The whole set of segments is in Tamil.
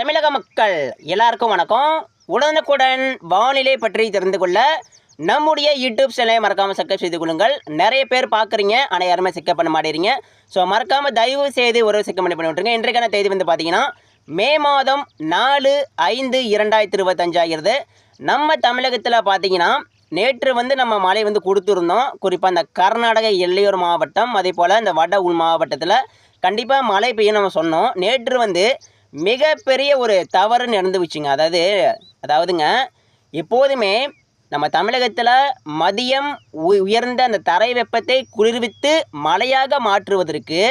தமிழக மக்கள் எல்லாருக்கும் வணக்கம். உடனுக்குடன் வானிலை பற்றி தெரிந்து கொள்ள நம்முடைய யூடியூப் சேனலை மறக்காமல் சப்ஸ்கிரைப் செய்து கொள்ளுங்கள். நிறைய பேர் பார்க்குறீங்க ஆனால் யாருமே செக்கப் பண்ண மாட்டேறீங்க. ஸோ மறக்காமல் தயவு செய்து ஒரு செக்கப் பண்ணி பண்ணி விட்டுருங்க. இன்றைக்கான தேதி வந்து பார்த்தீங்கன்னா மே மாதம் நாலு ஐந்து இரண்டாயிரத்தி இருபத்தஞ்சாயிருது நம்ம தமிழகத்தில் பார்த்தீங்கன்னா நேற்று வந்து நம்ம மழை வந்து கொடுத்துருந்தோம். குறிப்பாக அந்த கர்நாடக எல்லையோர் மாவட்டம் அதே போல் இந்த வட உள் மாவட்டத்தில் கண்டிப்பாக மழை பெய்யும் நம்ம சொன்னோம். நேற்று வந்து மிகப்பெரிய ஒரு தவறு நடந்துவிச்சுங்க அதாவது அதாவதுங்க எப்போதுமே நம்ம தமிழகத்தில் மதியம் உ- உயர்ந்த அந்த தரை வெப்பத்தை குளிர்வித்து மழையாக மாற்றுவதற்கு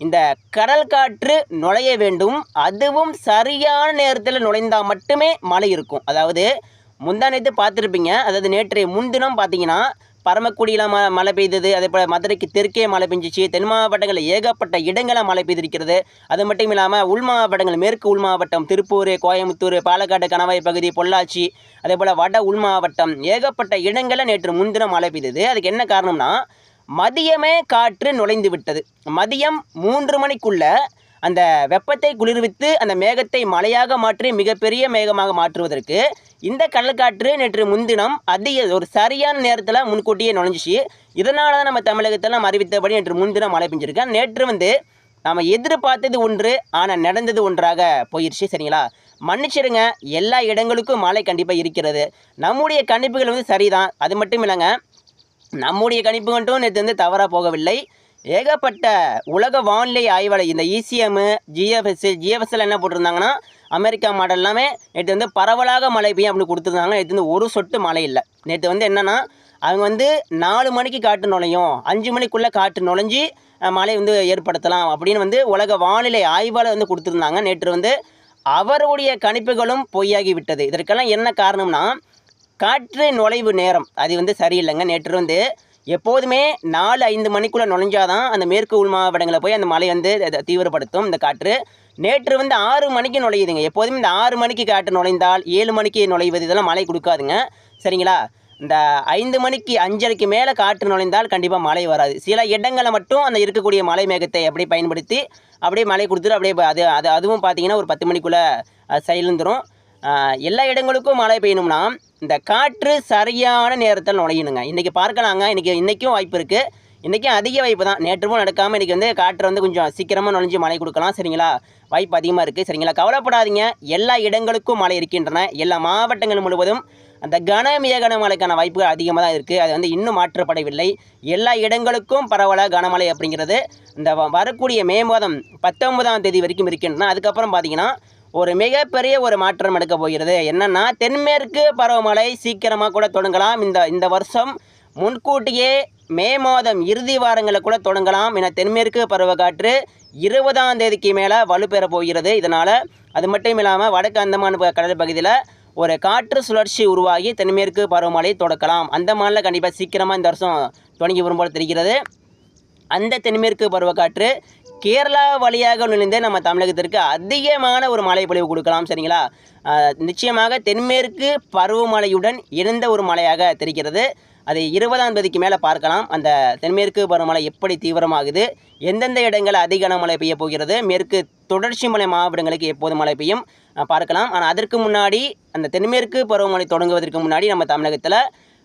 இந்த கடல் காற்று நுழைய வேண்டும். அதுவும் சரியான நேரத்தில் நுழைந்தால் மட்டுமே மழை இருக்கும். அதாவது முந்தா நேற்று பார்த்துருப்பீங்க. அதாவது நேற்றைய முன்தினம் பார்த்தீங்கன்னா பரமக்குடியில் ம மழை பெய்தது அதே போல் மதுரைக்கு தெற்கே மழை பெஞ்சிச்சு தென் மாவட்டங்களில் ஏகப்பட்ட இடங்களில் மழை பெய்திருக்கிறது. அது மட்டும் இல்லாமல் உள் மாவட்டங்கள் மேற்கு உள் மாவட்டம் திருப்பூர் கோயம்புத்தூர் பாலக்காடு கணவாய் பகுதி பொள்ளாச்சி அதே போல் வட உள் மாவட்டம் ஏகப்பட்ட இடங்களில் நேற்று முன்தினம் மழை பெய்தது. அதுக்கு என்ன காரணம்னா மதியமே காற்று நுழைந்து விட்டது. மதியம் மூன்று மணிக்குள்ளே அந்த வெப்பத்தை குளிர்வித்து அந்த மேகத்தை மழையாக மாற்றி மிகப்பெரிய மேகமாக மாற்றுவதற்கு இந்த கடல்காற்று நேற்று முன்தினம் அதிக ஒரு சரியான நேரத்தில் முன்கூட்டியே நுழைஞ்சிச்சு. இதனால தான் நம்ம தமிழகத்தில் நம்ம அறிவித்தபடி நேற்று முன்தினம் மழை பெஞ்சிருக்கேன் நேற்று வந்து நாம் எதிர்பார்த்தது ஒன்று ஆனால் நடந்தது ஒன்றாக போயிடுச்சு சரிங்களா? மன்னிச்சிடுங்க எல்லா இடங்களுக்கும் மழை கண்டிப்பாக இருக்கிறது. நம்முடைய கணிப்புகள் வந்து சரிதான். அது மட்டும் இல்லைங்க நம்முடைய கணிப்பு மட்டும் நேற்று வந்து தவறாக போகவில்லை. ஏகப்பட்ட உலக வானிலை ஆய்வாளர் இந்த இசிஎம்மு ஜிஎஃப்எஸ் ஜிஎஃப்எஸ்எல் என்ன போட்டிருந்தாங்கன்னா அமெரிக்கா மாடல் எல்லாமே நேற்று வந்து பரவலாக மழை பெய்யும் அப்படின்னு கொடுத்துருந்தாங்க. நேற்று வந்து ஒரு சொட்டு மழை இல்லை. நேற்று வந்து என்னென்னா அவங்க வந்து நாலு மணிக்கு காற்று நுழையும். அஞ்சு மணிக்குள்ளே காற்று நுழைஞ்சி மழை வந்து ஏற்படுத்தலாம் அப்படின்னு வந்து உலக வானிலை ஆய்வாளர் வந்து கொடுத்துருந்தாங்க. நேற்று வந்து அவருடைய கணிப்புகளும் பொய்யாகி விட்டது. இதற்கெல்லாம் என்ன காரணம்னா காற்று நுழைவு நேரம். அது வந்து சரியில்லைங்க. நேற்று வந்து எப்போதுமே நாலு ஐந்து மணிக்குள்ளே நுழைஞ்சாதான் அந்த மேற்கு உள் மாவட்டங்களில் போய் அந்த மழை வந்து தீவிரப்படுத்தும் இந்த காற்று. நேற்று வந்து ஆறு மணிக்கு நுழையுதுங்க. எப்போதுமே இந்த ஆறு மணிக்கு காற்று நுழைந்தால் ஏழு மணிக்கு நுழைவது இதெல்லாம் மழை கொடுக்காதுங்க. சரிங்களா? இந்த ஐந்து மணிக்கு அஞ்சரைக்கு மேலே காற்று நுழைந்தால் கண்டிப்பாக மழை வராது. சில இடங்களில் மட்டும் அந்த இருக்கக்கூடிய மழை மேகத்தை அப்படியே பயன்படுத்தி அப்படியே மழை கொடுத்துட்டு அப்படியே அது அது அதுவும் பார்த்தீங்கன்னா ஒரு பத்து மணிக்குள்ளே செயலுந்துடும் எல்லா இடங்களுக்கும் மழை பெய்யணும்னா இந்த காற்று சரியான நேரத்தில் நுழையணுங்க. இன்றைக்கி பார்க்கலாங்க. இன்றைக்கி இன்றைக்கும் வாய்ப்பு இருக்குது இன்றைக்கும் அதிக வாய்ப்பு தான். நேற்றுமும் நடக்காமல் இன்றைக்கி வந்து காற்று வந்து கொஞ்சம் சீக்கிரமாக நுழைஞ்சு மழை கொடுக்கலாம். சரிங்களா? வாய்ப்பு அதிகமாக இருக்குது சரிங்களா? கவலைப்படாதீங்க. எல்லா இடங்களுக்கும் மழை இருக்கின்றன. எல்லா மாவட்டங்கள் முழுவதும் அந்த கனமிய கனமழைக்கான வாய்ப்புகள் அதிகமாக தான் இருக்குது அது வந்து இன்னும் மாற்றப்படவில்லை. எல்லா இடங்களுக்கும் பரவலாக கனமழை அப்படிங்கிறது இந்த வ- வரக்கூடிய மே மாதம் பத்தொன்பதாம் தேதி வரைக்கும் இருக்கின்றன. அதுக்கப்புறம் பார்த்தீங்கன்னா ஒரு மிகப்பெரிய ஒரு மாற்றம் எடுக்க போகிறது. என்னென்னா தென்மேற்கு பருவமழை சீக்கிரமாக கூட தொடங்கலாம். இந்த இந்த வருஷம் முன்கூட்டியே மே மாதம் இறுதி வாரங்களில் கூட தொடங்கலாம் என தென்மேற்கு பருவக்காற்று இருபதாம் தேதிக்கு மேலே வலுப்பெற போகிறது. இதனால் அது மட்டும் இல்லாமல் வடக்கு அந்தமான் கடல் பகுதியில் ஒரு காற்று சுழற்சி உருவாகி தென்மேற்கு பருவமழை தொடக்கலாம். அந்தமானில் கண்டிப்பாக சீக்கிரமாக இந்த வருஷம் தொடங்கி வரும்போது தெரிகிறது. அந்த தென்மேற்கு பருவக்காற்று கேரளா வழியாக நுழைந்து நம்ம தமிழகத்திற்கு அதிகமான ஒரு மழை பொழிவு கொடுக்கலாம் சரிங்களா? நிச்சயமாக தென்மேற்கு பருவமழையுடன் இணைந்த ஒரு மழையாக தெரிகிறது. அதை இருபதாம் தேதிக்கு மேலே பார்க்கலாம். அந்த தென்மேற்கு பருவமழை எப்படி தீவிரமாகுது? எந்தெந்த இடங்களில் அதிக கனமழை பெய்ய போகிறது? மேற்கு தொடர்ச்சி மலை மாவட்டங்களுக்கு எப்போது மழை பெய்யும்? பார்க்கலாம். ஆனால் அதற்கு முன்னாடி அந்த தென்மேற்கு பருவமழை தொடங்குவதற்கு முன்னாடி நம்ம தமிழகத்தில்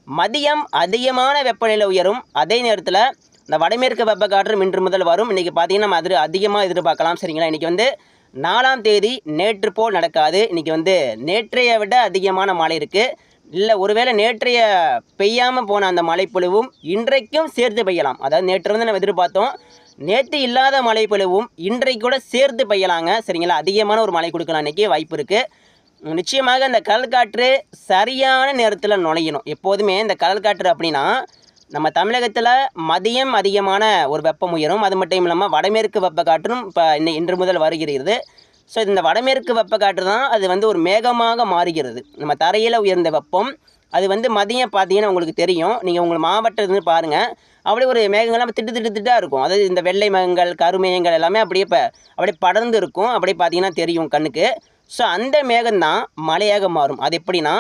மதியம் அதிகமான வெப்பநிலை உயரும். அதே நேரத்தில் இந்த வடமேற்கு வெப்பக்காற்று இன்று முதல் வரும். இன்றைக்கி பார்த்தீங்கன்னா நம்ம அது அதிகமாக எதிர்பார்க்கலாம். சரிங்களா? இன்றைக்கி வந்து நாலாம் தேதி நேற்று போல் நடக்காது. இன்றைக்கி வந்து நேற்றைய விட அதிகமான மழை இருக்குது இல்லை ஒருவேளை நேற்றைய பெய்யாமல் போன அந்த மழைப்பொழிவும் இன்றைக்கும் சேர்த்து பெய்யலாம். அதாவது நேற்று வந்து நம்ம எதிர்பார்த்தோம். நேற்று இல்லாத மழைப்பொழிவும் இன்றைக்கு கூட சேர்த்து பெய்யலாங்க. சரிங்களா? அதிகமான ஒரு மழை கொடுக்கலாம். இன்றைக்கி வாய்ப்பு இருக்குது நிச்சயமாக இந்த கடல் காற்று சரியான நேரத்தில் நுழையணும். எப்போதுமே இந்த கடல் காற்று அப்படின்னா நம்ம தமிழகத்தில் மதியம் அதிகமான ஒரு வெப்பம் உயரும். அது மட்டும் இல்லாமல் வடமேற்கு வெப்பக்காற்றும் இப்போ இன்னை இன்று முதல் வருகிறது. ஸோ இந்த வடமேற்கு வெப்பக்காற்று தான் அது வந்து ஒரு மேகமாக மாறுகிறது. நம்ம தரையில் உயர்ந்த வெப்பம். அது வந்து மதியம் பார்த்தீங்கன்னா உங்களுக்கு தெரியும். நீங்கள் உங்கள் மாவட்டத்துலேருந்து பாருங்கள் அப்படியே ஒரு மேகங்கள்லாம் திட்டு திட்டு திட்டாக இருக்கும். அதாவது இந்த வெள்ளை மேகங்கள் கருமேகங்கள் எல்லாமே அப்படியே இப்போ அப்படியே படர்ந்து இருக்கும். அப்படியே பார்த்தீங்கன்னா தெரியும் கண்ணுக்கு. ஸோ அந்த மேகம்தான் மழையாக மாறும். அது எப்படின்னா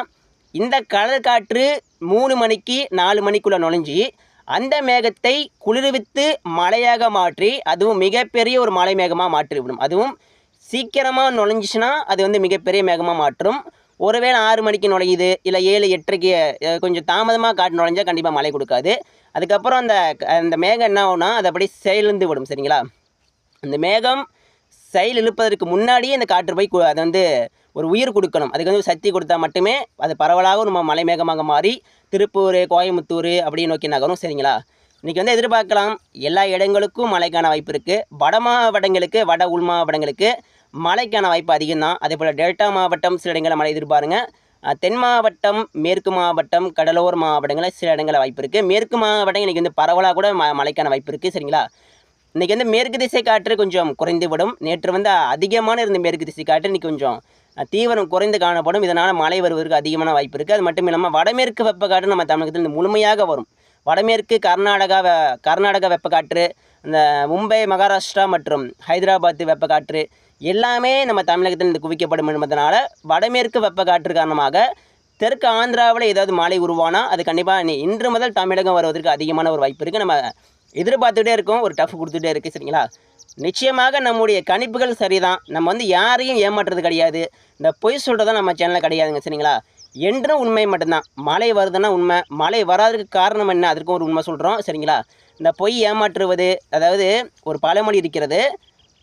இந்த கடல் காற்று மூணு மணிக்கு நாலு மணிக்குள்ளே நுழைஞ்சி அந்த மேகத்தை குளிர்வித்து மழையாக மாற்றி அதுவும் மிகப்பெரிய ஒரு மலை மேகமாக மாற்றிவிடும். அதுவும் சீக்கிரமாக நுழைஞ்சிச்சுன்னா அது வந்து மிகப்பெரிய மேகமாக மாற்றும். ஒருவேளை ஆறு மணிக்கு நுழையுது இல்லை ஏழு எட்டரைக்கு கொஞ்சம் தாமதமாக காட்டு நுழைஞ்சா கண்டிப்பாக மழை கொடுக்காது. அதுக்கப்புறம் அந்த அந்த மேகம் என்ன ஆகும்னா அது அப்படியே செயலிழந்து விடும் சரிங்களா? அந்த மேகம் செயல் இழுப்பதற்கு முன்னாடியே இந்த காற்று போய் அதை அது வந்து ஒரு உயிர் கொடுக்கணும். அதுக்கு வந்து சக்தி கொடுத்தா மட்டுமே அது பரவலாக நம்ம மலை மேகமாக மாறி திருப்பூர் கோயம்புத்தூர் அப்படின்னு நோக்கி நகரும். சரிங்களா? இன்றைக்கி வந்து எதிர்பார்க்கலாம். எல்லா இடங்களுக்கும் மழைக்கான வாய்ப்பு இருக்குது வட மாவட்டங்களுக்கு வட உள் மாவட்டங்களுக்கு மழைக்கான வாய்ப்பு அதிகம் தான் அதே போல் டெல்டா மாவட்டம் சில இடங்களில் மழை எதிர்பாருங்க. தென் மாவட்டம் மேற்கு மாவட்டம் கடலோர மாவட்டங்களில் சில இடங்களில் வாய்ப்பு இருக்குது மேற்கு மாவட்டம் இன்றைக்கி வந்து பரவலாக கூட ம மழைக்கான வாய்ப்பு இருக்குது சரிங்களா? இன்றைக்கி வந்து மேற்கு திசை காற்று கொஞ்சம் குறைந்து விடும் நேற்று வந்து அதிகமான இருந்த மேற்கு திசை காற்று இன்றைக்கி கொஞ்சம் தீவிரம் குறைந்து காணப்படும். இதனால் மழை வருவதற்கு அதிகமான வாய்ப்பு இருக்குது அது மட்டும் இல்லாமல் வடமேற்கு வெப்பக்காற்று நம்ம தமிழகத்தில் இருந்து முழுமையாக வரும். வடமேற்கு கர்நாடகா வெ கர்நாடகா வெப்பக்காற்று இந்த மும்பை மகாராஷ்டிரா மற்றும் ஹைதராபாத் வெப்பக்காற்று எல்லாமே நம்ம தமிழகத்தில் இருந்து குவிக்கப்படும் என்பதனால் வடமேற்கு வெப்பக்காற்று காரணமாக தெற்கு ஆந்திராவில் ஏதாவது மழை உருவானா அது கண்டிப்பாக இன்று முதல் தமிழகம் வருவதற்கு அதிகமான ஒரு வாய்ப்பு இருக்குது நம்ம எதிர்பார்த்துட்டே இருக்கும் ஒரு டஃப் கொடுத்துட்டே இருக்குது சரிங்களா? நிச்சயமாக நம்முடைய கணிப்புகள் சரிதான். நம்ம வந்து யாரையும் ஏமாற்றுறது கிடையாது. இந்த பொய் சொல்கிறதான் நம்ம சேனலில் கிடையாதுங்க சரிங்களா? என்றும் உண்மை மட்டும்தான். மழை வருதுன்னா உண்மை. மழை வராததுக்கு காரணம் என்ன? அதற்கும் ஒரு உண்மை சொல்கிறோம் சரிங்களா? இந்த பொய் ஏமாற்றுவது அதாவது ஒரு பழமொழி இருக்கிறது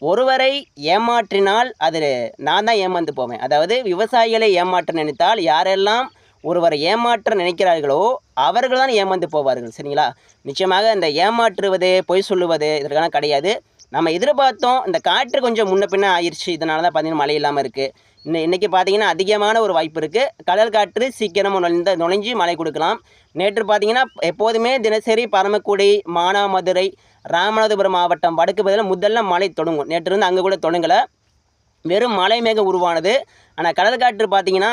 ஒருவரை ஏமாற்றினால் அது நான் தான் ஏமாந்து போவேன். அதாவது விவசாயிகளை ஏமாற்ற நினைத்தால் யாரெல்லாம் ஒருவரை ஏமாற்ற நினைக்கிறார்களோ அவர்கள் தான் ஏமாந்து போவார்கள் சரிங்களா? நிச்சயமாக இந்த ஏமாற்றுவது பொய் சொல்லுவது இதற்கெல்லாம் கிடையாது. நம்ம எதிர்பார்த்தோம் இந்த காற்று கொஞ்சம் முன்ன பின்ன ஆயிடுச்சு இதனால தான் பார்த்தீங்கன்னா மழை இல்லாமல் இருக்குது இன்னும் இன்றைக்கி பார்த்தீங்கன்னா அதிகமான ஒரு வாய்ப்பு இருக்குது கடல் காற்று சீக்கிரமாக நுழைந்த நுழைஞ்சி மழை கொடுக்கலாம். நேற்று பார்த்தீங்கன்னா எப்போதுமே தினசரி பரமக்குடி மானாமதுரை ராமநாதபுரம் மாவட்டம் வடக்கு பதில் முதல்ல மழை தொடங்கும். நேற்று இருந்து அங்கே கூட தொடங்கலை. வெறும் மலை மேகம் உருவானது. ஆனால் கடல் காற்று பார்த்தீங்கன்னா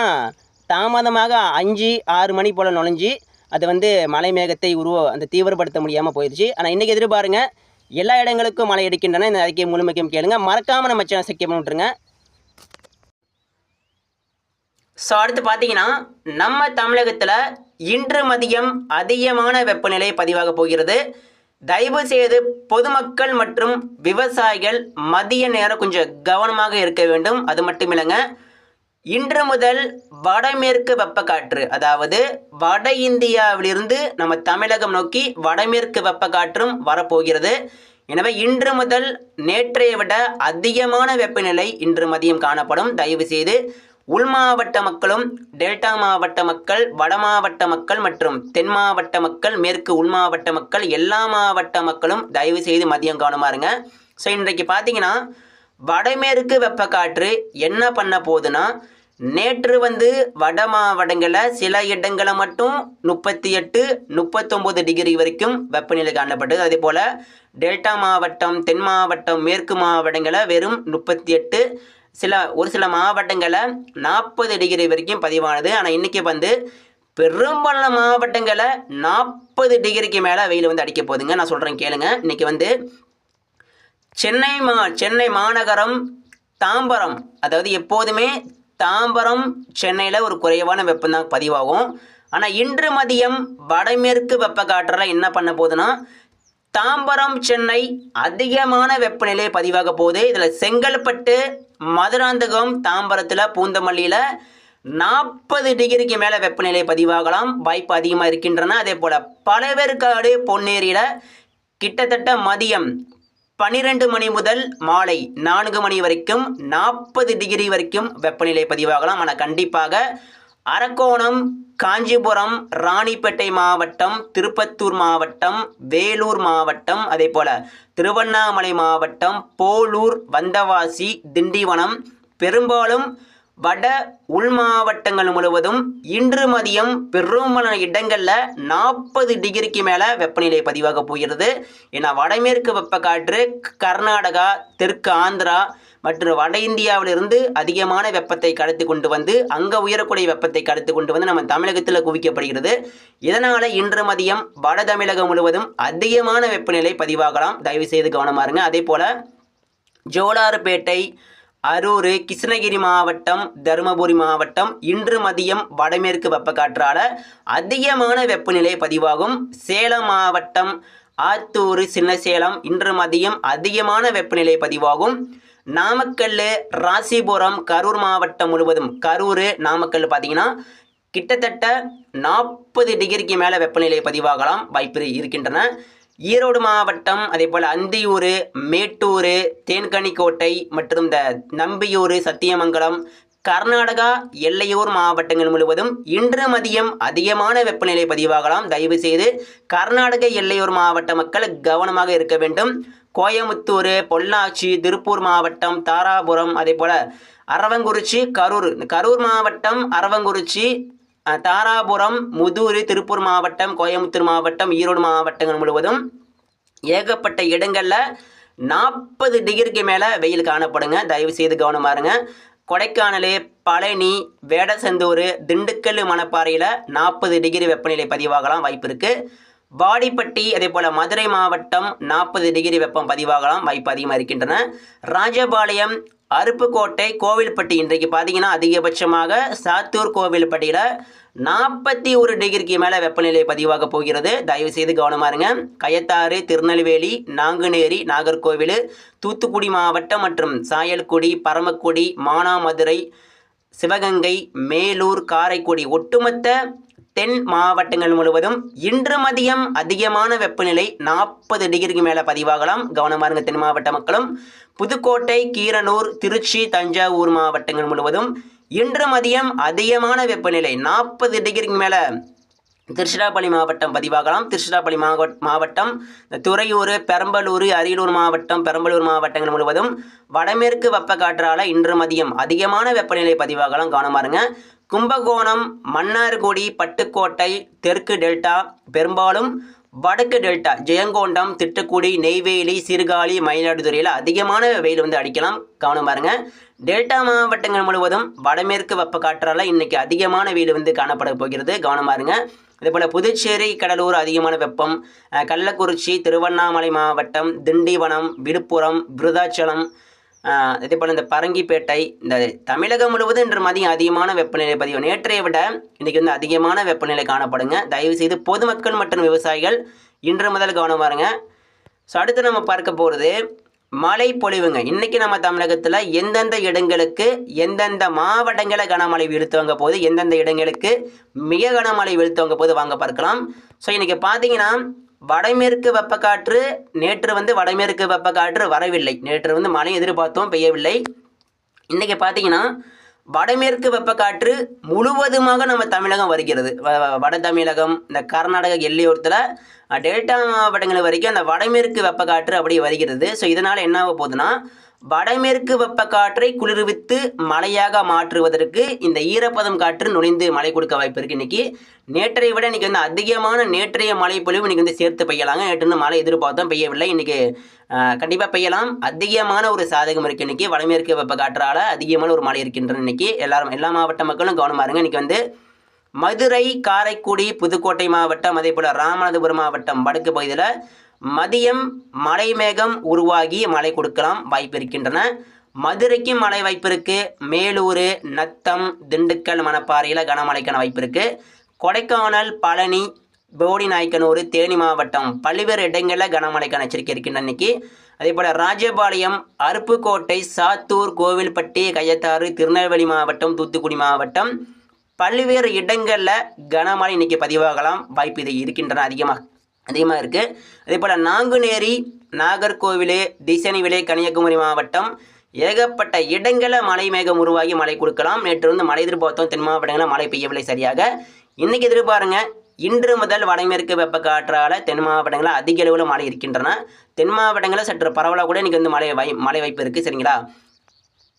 தாமதமாக அஞ்சு ஆறு மணி போல் நுழைஞ்சி அது வந்து மலை மேகத்தை உருவ அந்த தீவிரப்படுத்த முடியாமல் போயிடுச்சு ஆனால் இன்றைக்கி எதிர்பாருங்க. எல்லா இடங்களுக்கும் மழை எடுக்கின்றன இந்த அறிக்கை முழுமைக்கும் கேளுங்க. மறக்காமல் நம்ம சேனல் சக்கியம் விட்டுருங்க ஸோ அடுத்து பார்த்தீங்கன்னா நம்ம தமிழகத்தில் இன்று மதியம் அதிகமான வெப்பநிலை பதிவாக போகிறது. தயவு செய்து பொதுமக்கள் மற்றும் விவசாயிகள் மதிய நேரம் கொஞ்சம் கவனமாக இருக்க வேண்டும். அது மட்டும் இல்லைங்க. இன்று முதல் வடமேற்கு வெப்பக்காற்று அதாவது வட இந்தியாவிலிருந்து நம்ம தமிழகம் நோக்கி வடமேற்கு வெப்பக்காற்றும் வரப்போகிறது. எனவே இன்று முதல் நேற்றைய விட அதிகமான வெப்பநிலை இன்று மதியம் காணப்படும். தயவு செய்து உள் மாவட்ட மக்களும் டெல்டா மாவட்ட மக்கள் வட மாவட்ட மக்கள் மற்றும் தென் மாவட்ட மக்கள் மேற்கு உள் மாவட்ட மக்கள் எல்லா மாவட்ட மக்களும் தயவு செய்து மதியம் காணுமாருங்க ஸோ இன்றைக்கு பார்த்தீங்கன்னா வடமேற்கு வெப்பக்காற்று என்ன பண்ண போகுதுன்னா நேற்று வந்து வட மாவட்டங்களில் சில இடங்களை மட்டும் முப்பத்தி எட்டு முப்பத்தொம்போது டிகிரி வரைக்கும் வெப்பநிலை காணப்பட்டது அதே போல் டெல்டா மாவட்டம் தென் மாவட்டம் மேற்கு மாவட்டங்களில் வெறும் முப்பத்தி எட்டு சில ஒரு சில மாவட்டங்களில் நாற்பது டிகிரி வரைக்கும் பதிவானது. ஆனால் இன்றைக்கி வந்து பெரும்பாலான மாவட்டங்களில் நாற்பது டிகிரிக்கு மேலே வெயில் வந்து அடிக்க போகுதுங்க. நான் சொல்கிறேன் கேளுங்க. இன்றைக்கி வந்து சென்னை மா சென்னை மாநகரம் தாம்பரம். அதாவது எப்போதுமே தாம்பரம் சென்னையில் ஒரு குறைவான வெப்பம்தான் பதிவாகும். ஆனால் இன்று மதியம் வடமேற்கு வெப்ப காற்றெல்லாம் என்ன பண்ண போகுதுன்னா தாம்பரம் சென்னை அதிகமான வெப்பநிலை பதிவாக போகுது. இதில் செங்கல்பட்டு மதுராந்தகம் தாம்பரத்தில் பூந்தமல்லியில் நாற்பது டிகிரிக்கு மேலே வெப்பநிலை பதிவாகலாம். வாய்ப்பு அதிகமாக இருக்கின்றன. அதே போல் பழவேற்காடு பொன்னேரியில் கிட்டத்தட்ட மதியம் பன்னிரெண்டு மணி முதல் மாலை நான்கு மணி வரைக்கும் நாற்பது டிகிரி வரைக்கும் வெப்பநிலை பதிவாகலாம். ஆனால் கண்டிப்பாக அரக்கோணம் காஞ்சிபுரம் ராணிப்பேட்டை மாவட்டம் திருப்பத்தூர் மாவட்டம் வேலூர் மாவட்டம் அதே போல் திருவண்ணாமலை மாவட்டம் போலூர் வந்தவாசி திண்டிவனம் பெரும்பாலும் வட உள் மாவட்டங்கள் முழுவதும் இன்று மதியம் பெரும்பாலான இடங்களில் நாற்பது டிகிரிக்கு மேலே வெப்பநிலை பதிவாக போகிறது. ஏன்னா வடமேற்கு வெப்பக்காற்று கர்நாடகா தெற்கு ஆந்திரா மற்றும் வட இந்தியாவிலிருந்து அதிகமான வெப்பத்தை கடத்தி கொண்டு வந்து அங்கே உயரக்கூடிய வெப்பத்தை கடத்தி கொண்டு வந்து நம்ம தமிழகத்தில் குவிக்கப்படுகிறது. இதனால் இன்று மதியம் வட தமிழகம் முழுவதும் அதிகமான வெப்பநிலை பதிவாகலாம். தயவு செய்து கவனமாக இருங்க. அதே போல் ஜோலார்பேட்டை அரூர் கிருஷ்ணகிரி மாவட்டம் தருமபுரி மாவட்டம் இன்று மதியம் வடமேற்கு வெப்பக்காற்றால் அதிகமான வெப்பநிலை பதிவாகும். சேலம் மாவட்டம் ஆத்தூர் சின்னசேலம் இன்று மதியம் அதிகமான வெப்பநிலை பதிவாகும். நாமக்கல் ராசிபுரம் கரூர் மாவட்டம் முழுவதும் கரூர் நாமக்கல் பார்த்தீங்கன்னா கிட்டத்தட்ட நாற்பது டிகிரிக்கு மேலே வெப்பநிலை பதிவாகலாம். வாய்ப்பு இருக்கின்றன. ஈரோடு மாவட்டம் அதே போல் அந்தியூர் மேட்டூர் தேன்கனிக்கோட்டை மற்றும் இந்த நம்பியூர் சத்தியமங்கலம் கர்நாடகா எல்லையூர் மாவட்டங்கள் முழுவதும் இன்று மதியம் அதிகமான வெப்பநிலை பதிவாகலாம். தயவு செய்து கர்நாடக எல்லையூர் மாவட்ட மக்கள் கவனமாக இருக்க வேண்டும். கோயமுத்தூர் பொள்ளாச்சி திருப்பூர் மாவட்டம் தாராபுரம் அதே போல் அரவங்குறிச்சி கரூர் இந்த கரூர் மாவட்டம் அரவங்குறிச்சி தாராபுரம் முதூர் திருப்பூர் மாவட்டம் கோயம்புத்தூர் மாவட்டம் ஈரோடு மாவட்டங்கள் முழுவதும் ஏகப்பட்ட இடங்களில் நாற்பது டிகிரிக்கு மேலே வெயில் காணப்படுங்க. தயவு செய்து கவனமா இருங்க கொடைக்கானல் பழனி வேடசந்தூர் திண்டுக்கல் மணப்பாறையில் நாற்பது டிகிரி வெப்பநிலை பதிவாகலாம் வாய்ப்பு இருக்குது வாடிப்பட்டி அதே போல் மதுரை மாவட்டம் நாற்பது டிகிரி வெப்பம் பதிவாகலாம் வாய்ப்பு அதிகமாக இருக்கின்றன. ராஜபாளையம் அருப்புக்கோட்டை கோவில்பட்டி இன்றைக்கு பார்த்தீங்கன்னா அதிகபட்சமாக சாத்தூர் கோவில்பட்டியில் நாற்பத்தி ஒரு டிகிரிக்கு மேலே வெப்பநிலை பதிவாக போகிறது. தயவு செய்து கவனமாக இருங்க. கயத்தாறு திருநெல்வேலி நாங்குநேரி நாகர்கோவில் தூத்துக்குடி மாவட்டம் மற்றும் சாயல்குடி பரமக்குடி மானாமதுரை சிவகங்கை மேலூர் காரைக்குடி. ஒட்டுமொத்த தென் மாவட்டங்கள் முழுவதும் இன்று மதியம் அதிகமான வெப்பநிலை நாற்பது டிகிரிக்கு மேலே பதிவாகலாம். கவனமாக இருங்க தென் மாவட்ட மக்களும். புதுக்கோட்டை கீரனூர் திருச்சி தஞ்சாவூர் மாவட்டங்கள் முழுவதும் இன்று மதியம் அதிகமான வெப்பநிலை நாற்பது டிகிரிக்கு மேலே திருச்சிராப்பள்ளி மாவட்டம் பதிவாகலாம். திருச்சிராப்பள்ளி மாவட்ட மாவட்டம் துறையூர் பெரம்பலூர் அரியலூர் மாவட்டம் பெரம்பலூர் மாவட்டங்கள் முழுவதும் வடமேற்கு வெப்பக்காற்றால இன்று மதியம் அதிகமான வெப்பநிலை பதிவாகலாம். கவனமாருங்க கும்பகோணம் மன்னார்குடி பட்டுக்கோட்டை தெற்கு டெல்டா பெரும்பாலும் வடக்கு டெல்டா ஜெயங்கொண்டம் திட்டுக்குடி நெய்வேலி சீர்காழி மயிலாடுதுறையில் அதிகமான வெயில் வந்து அடிக்கலாம். கவனம் பாருங்க. டெல்டா மாவட்டங்கள் முழுவதும் வடமேற்கு வெப்பக்காற்றால இன்னைக்கு அதிகமான வெயில் வந்து காணப்பட போகிறது. கவனம் இருங்க இதேபோல் புதுச்சேரி கடலூர் அதிகமான வெப்பம். கள்ளக்குறிச்சி திருவண்ணாமலை மாவட்டம் திண்டிவனம் விழுப்புரம் விருதாச்சலம் இதே போல் இந்த பரங்கிப்பேட்டை இந்த தமிழகம் முழுவதும் இன்று மதியம் அதிகமான வெப்பநிலை பதிவு. நேற்றைய விட இன்றைக்கி வந்து அதிகமான வெப்பநிலை காணப்படுங்க. தயவு செய்து பொதுமக்கள் மற்றும் விவசாயிகள் இன்று முதல் கவனம் பாருங்க ஸோ அடுத்து நம்ம பார்க்க போகிறது மழை பொழிவுங்க. இன்னைக்கு நம்ம தமிழகத்தில் எந்தெந்த இடங்களுக்கு எந்தெந்த மாவட்டங்களை கனமழை வீழ்த்துவங்க போது எந்தெந்த இடங்களுக்கு மிக கனமழை வீழ்த்துவங்க போது வாங்க பார்க்கலாம். ஸோ இன்றைக்கி பார்த்தீங்கன்னா வடமேற்கு வெப்பக்காற்று நேற்று வந்து வடமேற்கு வெப்பக்காற்று வரவில்லை. நேற்று வந்து மழை எதிர்பார்த்தோம் பெய்யவில்லை. இன்றைக்கி பார்த்தீங்கன்னா வடமேற்கு வெப்பக்காற்று முழுவதுமாக நம்ம தமிழகம் வருகிறது. வ- வட தமிழகம் இந்த கர்நாடக எல்லையோரத்தில் டெல்டா மாவட்டங்கள் வரைக்கும் அந்த வடமேற்கு வெப்பக்காற்று அப்படியே வருகிறது. ஸோ இதனால் என்ன ஆக போகுதுன்னா வடமேற்கு வெப்பக்காற்றை குளிர்வித்து மழையாக மாற்றுவதற்கு இந்த ஈரப்பதம் காற்று நுழைந்து மழை கொடுக்க வாய்ப்பு இருக்குது இன்னைக்கு நேற்றை விட இன்னைக்கு வந்து அதிகமான நேற்றைய மழை பொழிவு இன்னைக்கு வந்து சேர்த்து பெய்யலாங்க. நேற்று வந்து மழை எதிர்பார்த்தோம் பெய்யவில்லை. இன்னைக்கு கண்டிப்பாக பெய்யலாம். அதிகமான ஒரு சாதகம் இருக்குது இன்னைக்கு. வடமேற்கு வெப்பக்காற்றால் அதிகமான ஒரு மழை இருக்கின்றன இன்னைக்கு. எல்லாரும் எல்லா மாவட்ட மக்களும் கவனமாக இருங்க. இன்னைக்கு வந்து மதுரை காரைக்குடி புதுக்கோட்டை மாவட்டம் அதே போல் ராமநாதபுரம் மாவட்டம் வடக்கு பகுதியில் மதியம் மழை மேகம் உருவாகி மழை கொடுக்கலாம் வாய்ப்பு இருக்கின்றன மதுரைக்கும் மழை வாய்ப்பு இருக்குது மேலூர் நத்தம் திண்டுக்கல் மணப்பாறையில் கனமழைக்கான வாய்ப்பு இருக்குது கொடைக்கானல் பழனி போடி நாயக்கனூர் தேனி மாவட்டம் பல்வேறு இடங்களில் கனமழைக்கான எச்சரிக்கை இருக்கின்றன இன்றைக்கி அதே போல் ராஜபாளையம் அருப்புக்கோட்டை சாத்தூர் கோவில்பட்டி கையத்தாறு திருநெல்வேலி மாவட்டம் தூத்துக்குடி மாவட்டம் பல்வேறு இடங்களில் கனமழை இன்னைக்கு பதிவாகலாம். வாய்ப்பு இது இருக்கின்றன அதிகமாக. அதிகமாக இருக்குது அதே போல் நாங்குநேரி நாகர்கோவிலே திசைனிவிலை கன்னியாகுமரி மாவட்டம் ஏகப்பட்ட இடங்களில் மழை மேகம் உருவாகி மழை கொடுக்கலாம். நேற்று வந்து மழை எதிர்பார்த்தோம். தென் மாவட்டங்களில் மழை பெய்யவில்லை சரியாக. இன்றைக்கி எதிர்பாருங்க இன்று முதல் வடமேற்கு வெப்ப தென் மாவட்டங்களில் அதிக அளவில் மழை இருக்கின்றன. தென் மாவட்டங்களில் சற்று பரவலாக கூட இன்னைக்கு வந்து மழை வை மழை வாய்ப்பு இருக்குது சரிங்களா?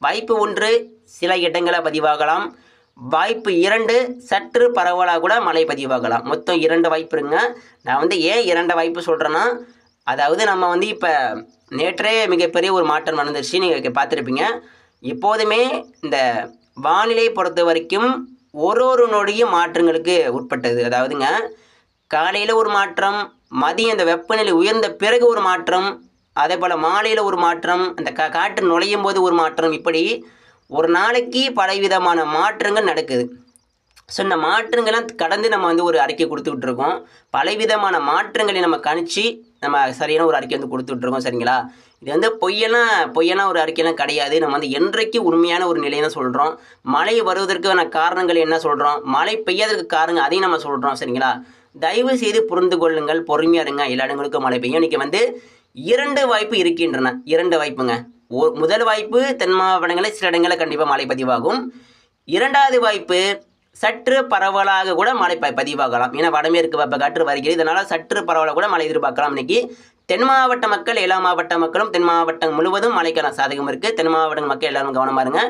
வாய்ப்பு ஒன்று சில இடங்களில் பதிவாகலாம். வாய்ப்பு இரண்டு சற்று பரவலாக கூட மழை பதிவாகலாம் மொத்தம் இரண்டு வாய்ப்பு இருங்க. நான் வந்து ஏன் இரண்டு வாய்ப்பு சொல்கிறேன்னா அதாவது நம்ம வந்து இப்போ நேற்றே மிகப்பெரிய ஒரு மாற்றம் நடந்துருச்சு. நீங்கள் பார்த்துருப்பீங்க. எப்போதுமே இந்த வானிலை பொறுத்த வரைக்கும் ஒரு ஒரு நொடியும் மாற்றங்களுக்கு உட்பட்டது. அதாவதுங்க காலையில் ஒரு மாற்றம் மதியம் அந்த வெப்பநிலை உயர்ந்த பிறகு ஒரு மாற்றம் அதே போல் மாலையில் ஒரு மாற்றம் அந்த கா காற்று நுழையும் போது ஒரு மாற்றம் இப்படி ஒரு நாளைக்கு பலவிதமான மாற்றங்கள் நடக்குது. ஸோ இந்த மாற்றங்கள்லாம் கடந்து நம்ம வந்து ஒரு அறிக்கை கொடுத்துக்கிட்டு இருக்கோம் பலவிதமான மாற்றங்களை நம்ம கணிச்சு நம்ம சரியான ஒரு அறிக்கை வந்து கொடுத்துட்ருக்கோம் சரிங்களா? இது வந்து பொய்யெல்லாம் பொய்யெல்லாம் ஒரு அறிக்கையெல்லாம் கிடையாது. நம்ம வந்து என்றைக்கு உண்மையான ஒரு நிலையை தான் சொல்கிறோம் மழை வருவதற்கான காரணங்கள் என்ன சொல்கிறோம் மழை பெய்யாததுக்கு காரணம் அதையும் நம்ம சொல்கிறோம் சரிங்களா? தயவு செய்து புரிந்து கொள்ளுங்கள் பொறுமையாக இருங்க. எல்லா இடங்களுக்கும் மழை பெய்யும். இன்றைக்கி வந்து இரண்டு வாய்ப்பு இருக்கின்றன. இரண்டு வாய்ப்புங்க. முதல் வாய்ப்பு தென் மாவட்டங்களில் சில இடங்களில் கண்டிப்பாக மழை பதிவாகும். இரண்டாவது வாய்ப்பு சற்று பரவலாக கூட மழை ப பதிவாகலாம். ஏன்னா வடமேற்கு வெப்ப காற்று வருகிறது. இதனால் சற்று பரவலாக கூட மழை எதிர்பார்க்கலாம் இன்னைக்கு. தென் மாவட்ட மக்கள் எல்லா மாவட்ட மக்களும் தென் மாவட்டம் முழுவதும் மழைக்கான சாதகம் இருக்குது தென் மாவட்ட மக்கள் எல்லாரும் கவனமாக இருங்க.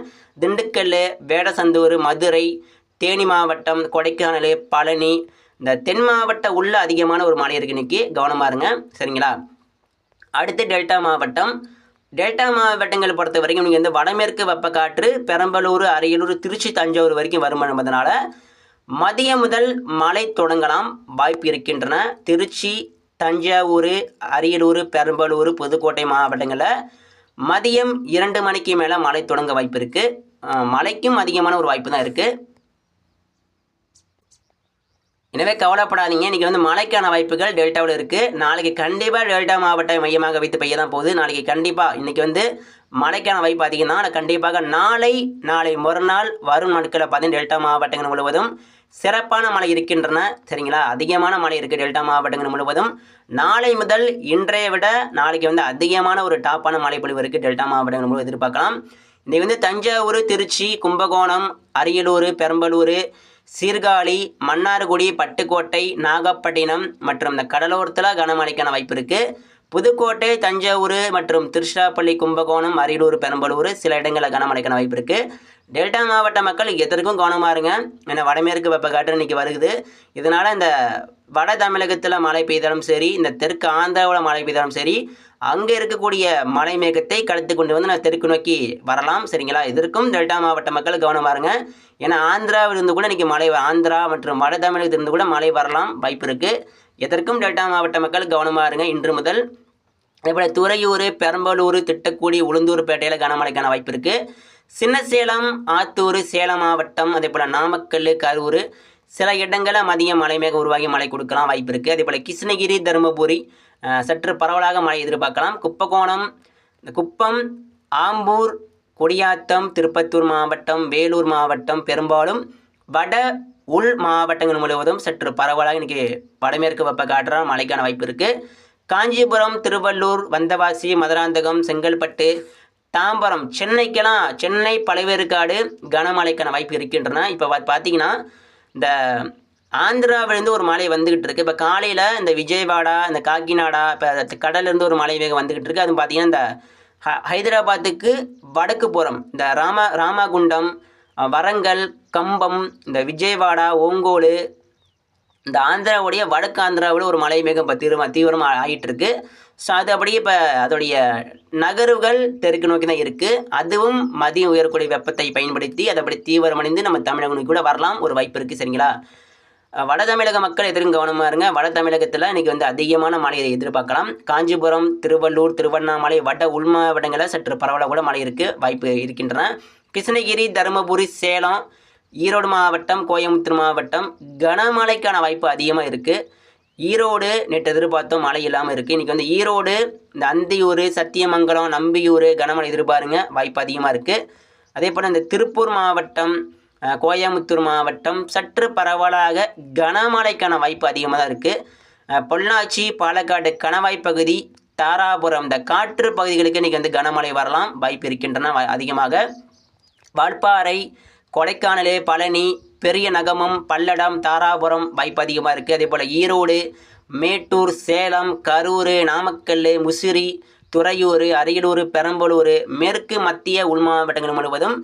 திண்டுக்கல் வேடசந்தூர் மதுரை தேனி மாவட்டம் கொடைக்கானல் பழனி இந்த தென் மாவட்ட உள்ள அதிகமான ஒரு மழை இருக்குது இன்றைக்கி கவனமாக இருங்க. சரிங்களா? அடுத்து டெல்டா மாவட்டம். டெல்டா மாவட்டங்களை பொறுத்த வரைக்கும் நீங்கள் வந்து வடமேற்கு வெப்பக்காற்று பெரம்பலூர் அரியலூர் திருச்சி தஞ்சாவூர் வரைக்கும் வரும் என்பதனால் மதியம் முதல் மழை தொடங்கலாம். வாய்ப்பு இருக்கின்றன. திருச்சி தஞ்சாவூர் அரியலூர் பெரம்பலூர் புதுக்கோட்டை மாவட்டங்களில் மதியம் இரண்டு மணிக்கு மேலே மழை தொடங்க வாய்ப்பு இருக்குது மழைக்கும் அதிகமான ஒரு வாய்ப்பு தான் இருக்குது எனவே கவலைப்படாதீங்க. இன்றைக்கி வந்து மழைக்கான வாய்ப்புகள் டெல்டாவில் இருக்குது நாளைக்கு கண்டிப்பாக டெல்டா மாவட்டம் மையமாக வைத்து பெய்ய தான் போகுது. நாளைக்கு கண்டிப்பாக இன்றைக்கி வந்து மழைக்கான வாய்ப்பு அதிகம் தான் கண்டிப்பாக நாளை நாளை மறுநாள் வரும் நாட்களில் பார்த்தீங்கன்னா டெல்டா மாவட்டங்கள் முழுவதும் சிறப்பான மழை இருக்கின்றன. சரிங்களா? அதிகமான மழை இருக்குது டெல்டா மாவட்டங்கள் முழுவதும். நாளை முதல் இன்றைய விட நாளைக்கு வந்து அதிகமான ஒரு டாப்பான மழை பொழிவு இருக்குது டெல்டா மாவட்டங்கள் முழுவதும் எதிர்பார்க்கலாம். இன்றைக்கி வந்து தஞ்சாவூர் திருச்சி கும்பகோணம் அரியலூர் பெரம்பலூர் சீர்காழி மன்னார்குடி பட்டுக்கோட்டை நாகப்பட்டினம் மற்றும் இந்த கடலோரத்தில் கனமழைக்கான வாய்ப்பு இருக்குது புதுக்கோட்டை தஞ்சாவூர் மற்றும் திருச்சிராப்பள்ளி கும்பகோணம் அரியலூர் பெரம்பலூர் சில இடங்களில் கனமழைக்கான வாய்ப்பு இருக்குது டெல்டா மாவட்ட மக்கள் எதற்கும் கவனமாக இருங்க. ஏன்னா வடமேற்கு வெப்பக்காற்று இன்றைக்கி இன்னைக்கு இதனால் இந்த வட தமிழகத்தில் மழை பெய்தாலும் சரி இந்த தெற்கு ஆந்திராவில் மழை பெய்தாலும் சரி அங்கே இருக்கக்கூடிய மலை மேகத்தை கடத்து கொண்டு வந்து நான் தெற்கு நோக்கி வரலாம். சரிங்களா? இதற்கும் டெல்டா மாவட்ட மக்கள் கவனமாக இருங்க. ஏன்னா ஆந்திராவிலிருந்து கூட இன்றைக்கி மழை ஆந்திரா மற்றும் வட தமிழகத்திலிருந்து கூட மழை வரலாம். வாய்ப்பு இருக்குது எதற்கும் டெல்டா மாவட்ட மக்கள் கவனமாக இருங்க. இன்று முதல் அதேபோல் துறையூர் பெரம்பலூர் திட்டக்குடி உளுந்தூர்பேட்டையில் கனமழைக்கான வாய்ப்பு இருக்குது சின்ன சேலம் ஆத்தூர் சேலம் மாவட்டம் அதே போல் நாமக்கல் கரூர் சில இடங்களில் மதியம் மழை மேக உருவாகி மழை கொடுக்கலாம் வாய்ப்பு இருக்குது அதே போல் கிருஷ்ணகிரி தருமபுரி சற்று பரவலாக மழை எதிர்பார்க்கலாம். குப்பகோணம் இந்த குப்பம் ஆம்பூர் கொடியாத்தம் திருப்பத்தூர் மாவட்டம் வேலூர் மாவட்டம் பெரும்பாலும் வட உள் மாவட்டங்கள் முழுவதும் சற்று பரவலாக இன்றைக்கி வடமேற்கு வெப்ப காற்றால் மழைக்கான வாய்ப்பு இருக்குது காஞ்சிபுரம் திருவள்ளூர் வந்தவாசி மதுராந்தகம் செங்கல்பட்டு தாம்பரம் சென்னைக்கெல்லாம் சென்னை பழவேற்காடு கனமழைக்கான வாய்ப்பு இருக்கின்றன. இப்போ பார்த்தீங்கன்னா இந்த ஆந்திராவிலேருந்து ஒரு மழை வந்துகிட்டு இருக்கு. இப்போ காலையில் இந்த விஜயவாடா இந்த காக்கிநாடா இப்போ கடல்லேருந்து ஒரு மழை வேகம் வந்துக்கிட்டு இருக்கு. அது பார்த்தீங்கன்னா இந்த ஹ- ஹைதராபாத்துக்கு வடக்கு புறம். இந்த ராம ராமகுண்டம் வரங்கல் கம்பம் இந்த விஜயவாடா ஓங்கோடு இந்த ஆந்திராவுடைய வடக்கு ஆந்திராவில் ஒரு மழை மேகம் இப்போ தீவிரமாக தீவிரமாக ஆகிட்டுருக்கு ஸோ அது அப்படியே இப்போ அதோடைய நகர்வுகள் தெற்கு நோக்கி தான் இருக்குது அதுவும் மதியம் உயரக்கூடிய வெப்பத்தை பயன்படுத்தி அதை அப்படி தீவிரமடைந்து நம்ம தமிழகனுக்கு கூட வரலாம். ஒரு வாய்ப்பு இருக்குது சரிங்களா? வட தமிழக மக்கள் எதிரும் கவனமாக இருங்க. வட தமிழகத்தில் இன்றைக்கி வந்து அதிகமான மழையை எதிர்பார்க்கலாம். காஞ்சிபுரம் திருவள்ளூர் திருவண்ணாமலை வட உள் மாவட்டங்களில் சற்று பரவலாக கூட மழை இருக்குது வாய்ப்பு இருக்கின்றன. கிருஷ்ணகிரி தருமபுரி சேலம் ஈரோடு மாவட்டம் கோயம்புத்தூர் மாவட்டம் கனமழைக்கான வாய்ப்பு அதிகமாக இருக்குது ஈரோடு நேற்று எதிர்பார்த்தோம் மழை இல்லாமல் இருக்குது இன்றைக்கி வந்து ஈரோடு இந்த அந்தியூர் சத்தியமங்கலம் நம்பியூர் கனமழை எதிர்பாருங்க வாய்ப்பு அதிகமாக இருக்குது அதே போல் இந்த திருப்பூர் மாவட்டம் கோயம்புத்தூர் மாவட்டம் சற்று பரவலாக கனமழைக்கான வாய்ப்பு அதிகமாக தான் இருக்குது பொள்ளாச்சி பாலக்காடு கணவாய் பகுதி தாராபுரம் இந்த காற்று பகுதிகளுக்கு இன்றைக்கி வந்து கனமழை வரலாம். வாய்ப்பு இருக்கின்றன அதிகமாக. வால்பாறை கொடைக்கானல் பழனி பெரிய நகமம் பல்லடம் தாராபுரம் வாய்ப்பு அதிகமாக இருக்குது அதே போல் ஈரோடு மேட்டூர் சேலம் கரூர் நாமக்கல் முசிறி துறையூர் அரியலூர் பெரம்பலூர் மேற்கு மத்திய உள் மாவட்டங்கள் முழுவதும்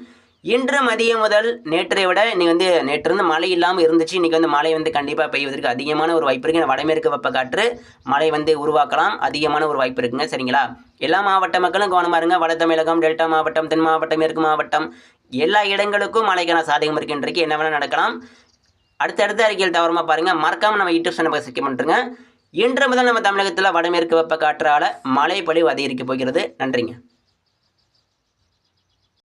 இன்று மதியம் முதல் நேற்றை விட இன்னைக்கு வந்து நேற்று இருந்து மழை இல்லாமல் இருந்துச்சு. இன்றைக்கி வந்து மழை வந்து கண்டிப்பாக பெய்வதற்கு அதிகமான ஒரு வாய்ப்பு இருக்குது வடமேற்கு வெப்பக்காற்று மழை வந்து உருவாக்கலாம். அதிகமான ஒரு வாய்ப்பு இருக்குங்க. சரிங்களா? எல்லா மாவட்ட மக்களும் கவனமாக இருங்க. வட தமிழகம் டெல்டா மாவட்டம் தென் மாவட்டம் மேற்கு மாவட்டம் எல்லா இடங்களுக்கும் மழைக்கான சாதகம் இருக்கின்றைக்கு என்ன வேணால் நடக்கலாம். அடுத்தடுத்த அறிக்கையில் தவறமாக பாருங்கள் மறக்காமல் நம்ம யூடியூப் சேனல் சப்ஸ்கிரைப் பண்ணுறங்க இன்று முதல் நம்ம தமிழகத்தில் வடமேற்கு வெப்ப காற்றால் மழை பொழிவு அதிகரிக்க போகிறது. நன்றிங்க.